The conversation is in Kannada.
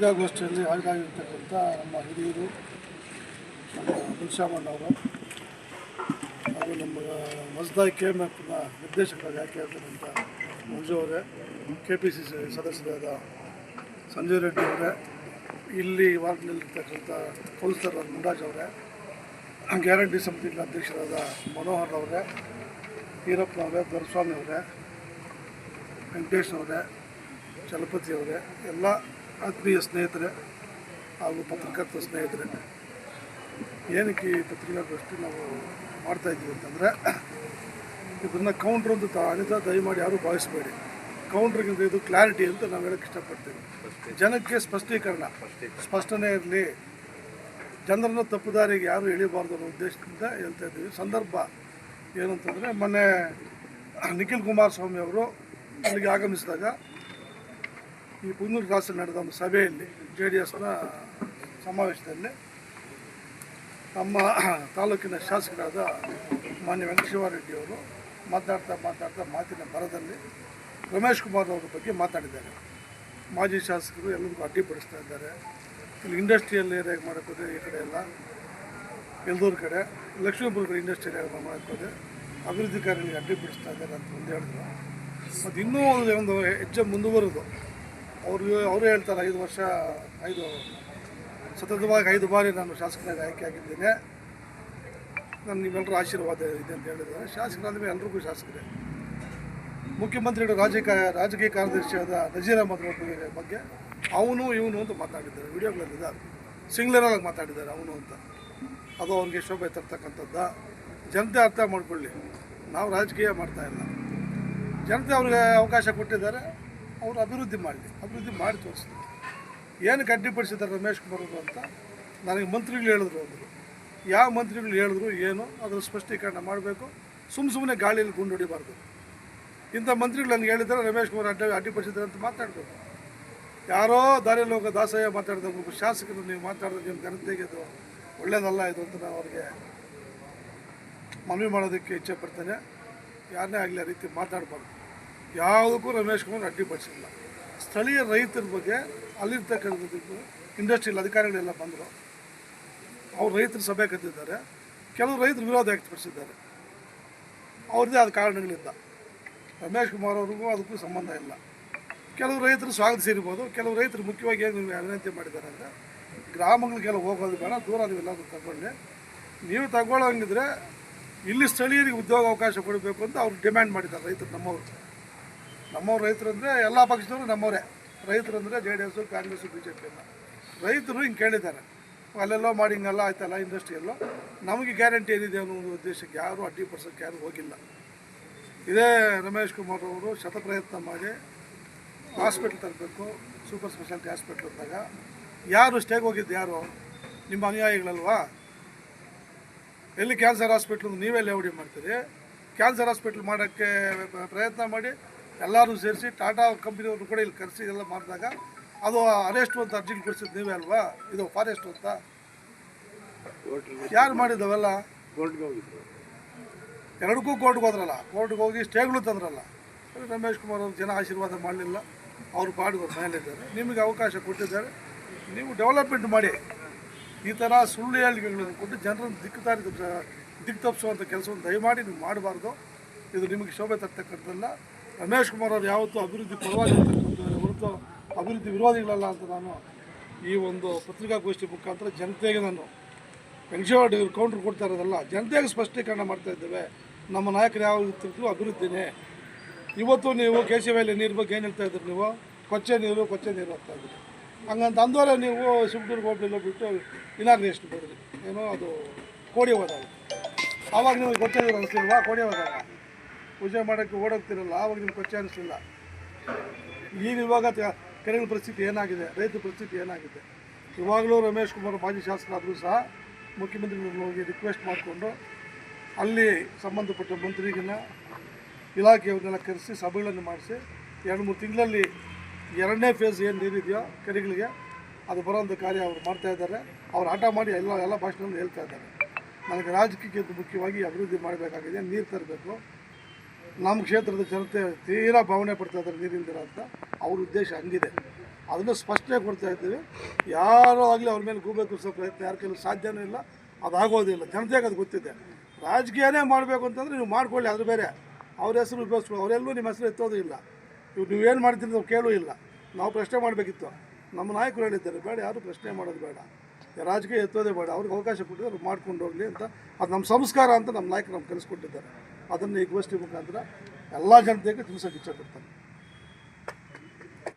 ಪತ್ರಿಕಾಗೋಷ್ಠಿಯಲ್ಲಿ ಹಾಜರಾಗಿರ್ತಕ್ಕಂಥ ನಮ್ಮ ಹಿರಿಯರು, ನಮ್ಮ ಮುನ್ಷಾಮಣ್ಣವರು ಹಾಗೂ ನಮ್ಮ ಮಸ್ದಾಯ್ ಕೆ ಎಂ ಎಫ್ನ ನಿರ್ದೇಶಕರಾಗಿ ಆಯ್ಕೆ ಆಗಿರ್ತಕ್ಕಂಥ ಮಂಜು ಅವರೇ, ಕೆ ಪಿ ಸಿ ಸಿ ಸದಸ್ಯರಾದ ಸಂಜಯ್ ರೆಡ್ಡಿ ಅವರೇ, ಇಲ್ಲಿ ವಾರ್ಡ್ನಲ್ಲಿರ್ತಕ್ಕಂಥ ಕೌನ್ಸಿಲರ್ ಮುಂಡಾಜ್ ಅವರೇ, ಗ್ಯಾರಂಟಿ ಸಮಿತಿಗಳ ಅಧ್ಯಕ್ಷರಾದ ಮನೋಹರ್ ಅವರೇ ಈರಪ್ಪನವರೇ ದೊರಸ್ವಾಮಿ ಅವರೇ, ವೆಂಕಟೇಶ್ ಅವರೇ, ಚಲಪತಿ ಅವರೇ, ಎಲ್ಲ ಆತ್ಮೀಯ ಸ್ನೇಹಿತರೆ ಹಾಗೂ ಪತ್ರಕರ್ತ ಸ್ನೇಹಿತರೆ, ಏನಕ್ಕೆ ಈ ಪತ್ರಿಕಾಗೋಷ್ಠಿ ನಾವು ಮಾಡ್ತಾ ಇದ್ದೀವಿ ಅಂತಂದರೆ, ಇದನ್ನು ಕೌಂಟ್ರ್ ಅಂತ ಅನಿತಾ ದಯಮಾಡಿ ಯಾರೂ ಭಾವಿಸಬೇಡಿ. ಕೌಂಟ್ರಿಗಿಂತ ಇದು ಕ್ಲಾರಿಟಿ ಅಂತ ನಾವು ಹೇಳಕ್ಕೆ ಇಷ್ಟಪಡ್ತೀವಿ. ಜನಕ್ಕೆ ಸ್ಪಷ್ಟೀಕರಣ. ಸ್ಪಷ್ಟನೆ ಇರಲಿ. ಜನರನ್ನು ತಪ್ಪುದಾರಿಗೆ ಯಾರು ಎಳಿಬಾರ್ದು ಅನ್ನೋ ಉದ್ದೇಶದಿಂದ ಹೇಳ್ತಾ ಇದ್ದೀವಿ. ಸಂದರ್ಭ ಏನಂತಂದರೆ, ಮೊನ್ನೆ ನಿಖಿಲ್ ಕುಮಾರಸ್ವಾಮಿ ಅವರು ಅಲ್ಲಿಗೆ ಆಗಮಿಸಿದಾಗ ಈ ಕುಂದೂರು ಕ್ರಾಸಲ್ಲಿ ನಡೆದ ಒಂದು ಸಭೆಯಲ್ಲಿ ಜೆ ಡಿ ಎಸ್ನ ಸಮಾವೇಶದಲ್ಲಿ ನಮ್ಮ ತಾಲೂಕಿನ ಶಾಸಕರಾದ ಮಾನ್ಯ ವೆಂಕಟೇಶ್ವರರೆಡ್ಡಿಯವರು ಮಾತನಾಡ್ತಾ ಮಾತನಾಡ್ತಾ ಮಾತಿನ ಬರದಲ್ಲಿ ರಮೇಶ್ ಕುಮಾರ್ ಅವರ ಬಗ್ಗೆ ಮಾತಾಡಿದ್ದಾರೆ. ಮಾಜಿ ಶಾಸಕರು ಎಲ್ಲರಿಗೂ ಅಡ್ಡಿಪಡಿಸ್ತಾ ಇದ್ದಾರೆ. ಇಲ್ಲಿ ಇಂಡಸ್ಟ್ರಿಯಲ್ ಏರಿಯಾಗೆ ಮಾಡೋಕ್ಕೆ ಈ ಕಡೆ ಎಲ್ಲ? ಎಲ್ದೂರು ಕಡೆ, ಲಕ್ಷ್ಮೀಪುರ ಕಡೆ ಇಂಡಸ್ಟ್ರಿಯಲ್ ಏರಿಯಾ ಮಾಡೋಕ್ಕೆ ಅಭಿವೃದ್ಧಿ ಕಾರ್ಯಗಳಿಗೆ ಅಡ್ಡಿಪಡಿಸ್ತಾ ಇದ್ದಾರೆ ಅಂತ ಒಂದು ಹೇಳಿದ್ರು. ಮತ್ತು ಇನ್ನೂ ಒಂದು ಒಂದು ಹೆಜ್ಜೆ ಮುಂದುವರೆದು. ಅವರು ಅವರು ಹೇಳ್ತಾರೆ, ಐದು ವರ್ಷ, ಐದು ಸತತವಾಗಿ ಐದು ಬಾರಿ ನಾನು ಶಾಸಕನಾಗಿ ಆಯ್ಕೆ ಆಗಿದ್ದೇನೆ. ನಾನು ನಿಮ್ಮೆಲ್ಲರೂ ಆಶೀರ್ವಾದ ಇದೆ ಅಂತ ಹೇಳಿದ್ದಾರೆ. ಶಾಸಕರಾದ ಮೇಲೆ ಎಲ್ರಿಗೂ ಶಾಸಕರೇ. ಮುಖ್ಯಮಂತ್ರಿಗಳು ರಾಜಕೀಯ ರಾಜಕೀಯ ಕಾರ್ಯದರ್ಶಿಯಾದ ನಜೀರ್ ಅಹಮದ್ ಬಗ್ಗೆ ಅವನು ಇವನು ಅಂತ ಮಾತಾಡಿದ್ದಾರೆ. ವಿಡಿಯೋಗಳಲ್ಲಿದ್ದಾರೆ ಸಿಂಗ್ಲರಾಗಿ ಮಾತಾಡಿದ್ದಾರೆ ಅವನು ಅಂತ. ಅದು ಅವ್ರಿಗೆ ಶೋಭೆ ತರ್ತಕ್ಕಂಥದ್ದು? ಜನತೆ ಅರ್ಥ ಮಾಡಿಕೊಳ್ಳಿ. ನಾವು ರಾಜಕೀಯ ಮಾಡ್ತಾ ಇಲ್ಲ. ಜನತೆ ಅವ್ರಿಗೆ ಅವಕಾಶ ಕೊಟ್ಟಿದ್ದಾರೆ. ಅವರು ಅಭಿವೃದ್ಧಿ ಮಾಡಲಿ. ಅಭಿವೃದ್ಧಿ ಮಾಡಿ ತೋರಿಸ್ತಾರೆ. ಏನಕ್ಕೆ ಅಡ್ಡಿಪಡಿಸಿದ್ದಾರೆ ರಮೇಶ್ ಕುಮಾರ್ ಅವರು ಅಂತ ನನಗೆ ಮಂತ್ರಿಗಳು ಹೇಳಿದ್ರು ಅವರು ಯಾವ ಮಂತ್ರಿಗಳು ಹೇಳಿದ್ರು ಏನು ಅದರ ಸ್ಪಷ್ಟೀಕರಣ ಮಾಡಬೇಕು. ಸುಮ್ಮ ಸುಮ್ಮನೆ ಗಾಳಿಯಲ್ಲಿ ಗುಂಡು ಹೊಡಿಬಾರ್ದು. ಇಂಥ ಮಂತ್ರಿಗಳು ನನಗೆ ಹೇಳಿದ್ರೆ ರಮೇಶ್ ಕುಮಾರ್ ಅಡ್ಡ ಅಡ್ಡಿಪಡಿಸಿದ್ದಾರೆ ಅಂತ ಮಾತಾಡಬೇಕು ಯಾರೋ ದಾರಿ ಲೋಕ ದಾಸಯ್ಯ ಮಾತಾಡಿದ ಒಬ್ಬ ಶಾಸಕರು ನೀವು ಮಾತಾಡಿದ್ರೆ ನಿಮ್ಮ ಘನತೆಗೆ ಇದು ಒಳ್ಳೇದಲ್ಲ ಇದು ಅಂತ ನಾನು ಅವ್ರಿಗೆ ಮನವಿ ಮಾಡೋದಕ್ಕೆ ಇಚ್ಛೆ ಪಡ್ತೇನೆ. ಯಾರನ್ನೇ ಆಗಲಿ ಆ ರೀತಿ ಮಾತಾಡಬಾರ್ದು. ಯಾವುದಕ್ಕೂ ರಮೇಶ್ ಕುಮಾರ್ ಅಡ್ಡಿಪಡಿಸಿಲ್ಲ ಸ್ಥಳೀಯ ರೈತರ ಬಗ್ಗೆ ಅಲ್ಲಿರ್ತಕ್ಕಂಥದ್ದು ಇಂಡಸ್ಟ್ರಿಯಲ್ ಅಧಿಕಾರಿಗಳೆಲ್ಲ ಬಂದರು. ಅವ್ರು ರೈತರ ಸಭೆ ಕರೆದಿದ್ದಾರೆ ಕೆಲವು ರೈತರು ವಿರೋಧ ವ್ಯಕ್ತಪಡಿಸಿದ್ದಾರೆ. ಅವ್ರದ್ದೇ ಆದ ಕಾರಣಗಳಿಂದ ರಮೇಶ್ ಕುಮಾರ್ ಅವ್ರಿಗೂ ಅದಕ್ಕೂ ಸಂಬಂಧ ಇಲ್ಲ. ಕೆಲವು ರೈತರು ಸ್ವಾಗತಿಸಿರ್ಬೋದು ಕೆಲವು ರೈತರು ಮುಖ್ಯವಾಗಿ ಏನು ವಿನಂತಿ ಮಾಡಿದ್ದಾರೆ ಅಂದರೆ ಗ್ರಾಮಗಳಿಗೆಲ್ಲ ಹೋಗೋದು ಬೇಡ, ದೂರ ನೀವೆಲ್ಲರೂ ತಗೊಳ್ಳಿ. ನೀವು ತಗೊಳ್ಳೋಂಗಿದ್ರೆ ಇಲ್ಲಿ ಸ್ಥಳೀಯರಿಗೆ ಉದ್ಯೋಗ ಅವಕಾಶ ಕೊಡಬೇಕು ಅಂತ ಅವ್ರು ಡಿಮ್ಯಾಂಡ್ ಮಾಡಿದ್ದಾರೆ ರೈತರು ನಮ್ಮವರು. ನಮ್ಮವ್ರು ರೈತರು ಅಂದರೆ ಎಲ್ಲ ಪಕ್ಷದವರು ನಮ್ಮವರೇ. ರೈತರು ಅಂದರೆ J D S Congress B J P ಎಲ್ಲ ರೈತರು ಹಿಂಗೆ ಕೇಳಿದ್ದಾರೆ. ಅಲ್ಲೆಲ್ಲೋ ಮಾಡಿ ಹಿಂಗೆಲ್ಲ ಆಯ್ತಲ್ಲ ಇಂಡಸ್ಟ್ರಿಯಲ್ಲೋ ನಮಗೆ ಗ್ಯಾರಂಟಿ ಏನಿದೆ ಅನ್ನೋ ಒಂದು ಉದ್ದೇಶಕ್ಕೆ ಯಾರೂ ಅಡ್ಡಿಪಡಿಸೋಕ್ಕೆ ಯಾರೂ ಹೋಗಿಲ್ಲ. ಇದೇ ರಮೇಶ್ ಕುಮಾರ್ ಅವರು ಶತಪ್ರಯತ್ನ ಮಾಡಿ ಹಾಸ್ಪಿಟ್ಲ್ ತರಬೇಕು ಸೂಪರ್ ಸ್ಪೆಷಾಲಿಟಿ ಹಾಸ್ಪಿಟ್ಲ್ ಇದ್ದಾಗ. ಯಾರು ಸ್ಟೇಗೆ ಹೋಗಿದ್ದು ಯಾರು? ನಿಮ್ಮ ಅನುಯಾಯಿಗಳಲ್ವಾ? ಎಲ್ಲಿ ಕ್ಯಾನ್ಸರ್ ಹಾಸ್ಪಿಟ್ಲ್ ನೀವೇ ಲೇವಡಿ ಮಾಡ್ತೀರಿ? ಕ್ಯಾನ್ಸರ್ ಹಾಸ್ಪಿಟ್ಲ್ ಮಾಡೋಕ್ಕೆ ಪ್ರಯತ್ನ ಮಾಡಿ ಎಲ್ಲರೂ ಸೇರಿಸಿ ಟಾಟಾ ಕಂಪ್ನಿಯವ್ರನ್ನ ಕೂಡ ಇಲ್ಲಿ ಕರೆಸಿ ಎಲ್ಲ ಮಾಡಿದಾಗ ಅದು ಅರೆಸ್ಟ್ ಅಂತ ಅರ್ಜಿ ಕೊಡಿಸಿದ್ದು ನೀವೇ ಅಲ್ವಾ? ಇದು ಫಾರೆಸ್ಟ್ ಅಂತ. ಯಾರು ಮಾಡಿದವೆಲ್ಲ ಎರಡಕ್ಕೂ ಕೋರ್ಟ್ಗೆ ಹೋದ್ರಲ್ಲ. ಕೋರ್ಟ್ಗೆ ಹೋಗಿ ಸ್ಟೇಗಳು ತಂದ್ರಲ್ಲ. ರಮೇಶ್ ಕುಮಾರ್ ಅವ್ರು ಜನ ಆಶೀರ್ವಾದ ಮಾಡಲಿಲ್ಲ. ಅವ್ರು ಅವ್ರ ಮೇಲಿದ್ದಾರೆ ನಿಮಗೆ ಅವಕಾಶ ಕೊಟ್ಟಿದ್ದಾರೆ. ನೀವು ಡೆವಲಪ್ಮೆಂಟ್ ಮಾಡಿ. ಈ ಥರ ಸುಳ್ಳು ಹೇಳಿಕೆಗಳನ್ನು ಕೊಟ್ಟು ಜನರನ್ನು ದಿಕ್ಕು ದಿಕ್ಕು ತಪ್ಪಿಸುವಂಥ ಕೆಲಸವನ್ನು ದಯಮಾಡಿ ನೀವು ಮಾಡಬಾರ್ದು. ಇದು ನಿಮಗೆ ಶೋಭೆ ತರ್ತಕ್ಕಂಥದ್ದಲ್ಲ. ರಮೇಶ್ ಕುಮಾರ್ ಅವರು ಯಾವತ್ತೂ ಅಭಿವೃದ್ಧಿ ಪರವಾಗಿ ಹೊರತು ಅಭಿವೃದ್ಧಿ ವಿರೋಧಿಗಳಲ್ಲ ಅಂತ ನಾನು ಈ ಒಂದು ಪತ್ರಿಕಾಗೋಷ್ಠಿ ಮುಖಾಂತರ ಜನತೆಗೆ ನಾನು ವೆಂಕಟೇಶ್ವರ ಕೌಂಟ್ರ್ ಕೊಡ್ತಾ ಇರೋದಲ್ಲ, ಜನತೆಗೆ ಸ್ಪಷ್ಟೀಕರಣ ಮಾಡ್ತಾ ಇದ್ದೇವೆ. ನಮ್ಮ ನಾಯಕರು ಯಾವ ಇರ್ತಿದ್ರು ಅಭಿವೃದ್ಧಿನೇ. ಇವತ್ತು ನೀವು ಕೆ ಸಿ ವೈಲಿ ನೀರು ಬಗ್ಗೆ ಏನು ಹೇಳ್ತಾ ಇದ್ರಿ ನೀವು? ಕೊಚ್ಚೆ ನೀರು ಕೊಚ್ಚೆ ನೀರು ಅಂತ ಇದ್ರಿ ಹಂಗಂತ ಅಂದೋರೆ ನೀವು ಸುಮ್ದೂರ್ಗೆ ಹೋಗ್ಲಿಲ್ಲ ಬಿಟ್ಟು ಇನಾಗ್ರೇಷನ್ ಬಿಡಿದ್ರಿ ಏನೋ ಅದು ಕೋಡಿ ಹೋದಾಗ ಆವಾಗ ನಿಮಗೆ ಕೊಚ್ಚೆ ನೀರು ಕೋಡಿ ಹೋದಾಗ ಪೂಜೆ ಮಾಡೋಕ್ಕೆ ಓಡೋಗ್ತಿರಲ್ಲ, ಆವಾಗ ನಿಮ್ಗೆ ಕೊಚ್ಚೆ ಅನಿಸಲಿಲ್ಲ. ಈಗ ಇವಾಗ ಕೆರೆಗಳ ಪರಿಸ್ಥಿತಿ ಏನಾಗಿದೆ ರೈತರ ಪರಿಸ್ಥಿತಿ ಏನಾಗಿದೆ? ಇವಾಗಲೂ ರಮೇಶ್ ಕುಮಾರ್ ಮಾಜಿ ಶಾಸಕರಾದರೂ ಸಹ ಮುಖ್ಯಮಂತ್ರಿಗಳನ್ನ ಹೋಗಿ ರಿಕ್ವೆಸ್ಟ್ ಮಾಡಿಕೊಂಡು ಅಲ್ಲಿ ಸಂಬಂಧಪಟ್ಟ ಮಂತ್ರಿಗಳನ್ನ, ಇಲಾಖೆಯವ್ರನ್ನೆಲ್ಲ ಕರೆಸಿ, ಸಭೆಗಳನ್ನು ಮಾಡಿಸಿ, ಎರಡು ಮೂರು ತಿಂಗಳಲ್ಲಿ ಎರಡನೇ ಫೇಸ್ ಏನು ನೀರಿದೆಯೋ ಕೆರೆಗಳಿಗೆ, ಅದು ಬರೋಂಥ ಕಾರ್ಯ ಅವರು ಮಾಡ್ತಾ ಇದ್ದಾರೆ. ಅವ್ರು ಆಟ ಮಾಡಿ ಎಲ್ಲ ಎಲ್ಲ ಭಾಷೆಗಳನ್ನು ಹೇಳ್ತಾ ಇದ್ದಾರೆ. ನನಗೆ ರಾಜಕೀಯಕ್ಕಿಂತ ಮುಖ್ಯವಾಗಿ ಅಭಿವೃದ್ಧಿ ಮಾಡಬೇಕಾಗಿದೆ, ನೀರು ತರಬೇಕು. ನಮ್ಮ ಕ್ಷೇತ್ರದ ಜನತೆ ತೀರಾ ಭಾವನೆ ಪಡ್ತಾ ಇದ್ದಾರೆ ನೀರಿಂದಿರ ಅಂತ. ಅವ್ರ ಉದ್ದೇಶ ಹಂಗಿದೆ. ಅದನ್ನು ಸ್ಪಷ್ಟನೆ ಕೊಡ್ತಾ ಇದ್ದೀವಿ. ಯಾರೋ ಆಗಲಿ ಅವ್ರ ಮೇಲೆ ಗೂಬೆ ಕುರಿಸೋ ಪ್ರಯತ್ನ ಯಾರ ಕೈಲೂ ಸಾಧ್ಯನೂ ಇಲ್ಲ. ಅದಾಗೋದಿಲ್ಲ ಜನತೆಗೆ ಅದು ಗೊತ್ತಿದೆ. ರಾಜಕೀಯನೇ ಮಾಡಬೇಕು ಅಂತಂದರೆ ನೀವು ಮಾಡ್ಕೊಳ್ಳಿ, ಅದು ಬೇರೆ. ಅವ್ರ ಹೆಸರು ಉಪಯೋಗಿಸ್ಕೊಳ್ಳಿ ಅವರೆಲ್ಲೂ ನಿಮ್ಮ ಹೆಸರು ಎತ್ತೋದು ಇಲ್ಲ. ಇವ್ರು ನೀವೇನು ಮಾಡ್ತೀರಿ ನಾವು ಕೇಳೂ ಇಲ್ಲ. ನಾವು ಪ್ರಶ್ನೆ ಮಾಡಬೇಕಿತ್ತು. ನಮ್ಮ ನಾಯಕರು ಹೇಳಿದ್ದಾರೆ, ಬೇಡ, ಯಾರು ಪ್ರಶ್ನೆ ಮಾಡೋದು ಬೇಡ. ರಾಜಕೀಯ ಎತ್ತೋದೇ ಬೇಡ. ಅವ್ರಿಗೆ ಅವಕಾಶ ಕೊಟ್ಟಿದ್ದಾರೆ, ಅವ್ರು ಮಾಡ್ಕೊಂಡು ಹೋಗಲಿ ಅಂತ. ಅದು ನಮ್ಮ ಸಂಸ್ಕಾರ ಅಂತ ನಮ್ಮ ನಾಯಕರು ನಮ್ಗೆ ಕಲಿಸ್ಕೊಟ್ಟಿದ್ದಾರೆ. ಅದನ್ನು ಈ ಗೋಷ್ಠಿ ಮುಖಾಂತರ ಎಲ್ಲ ಜನತೆಗೆ ತಿಳಿಸೋಕೆ ಇಚ್ಛೆ ಪಡ್ತಾರೆ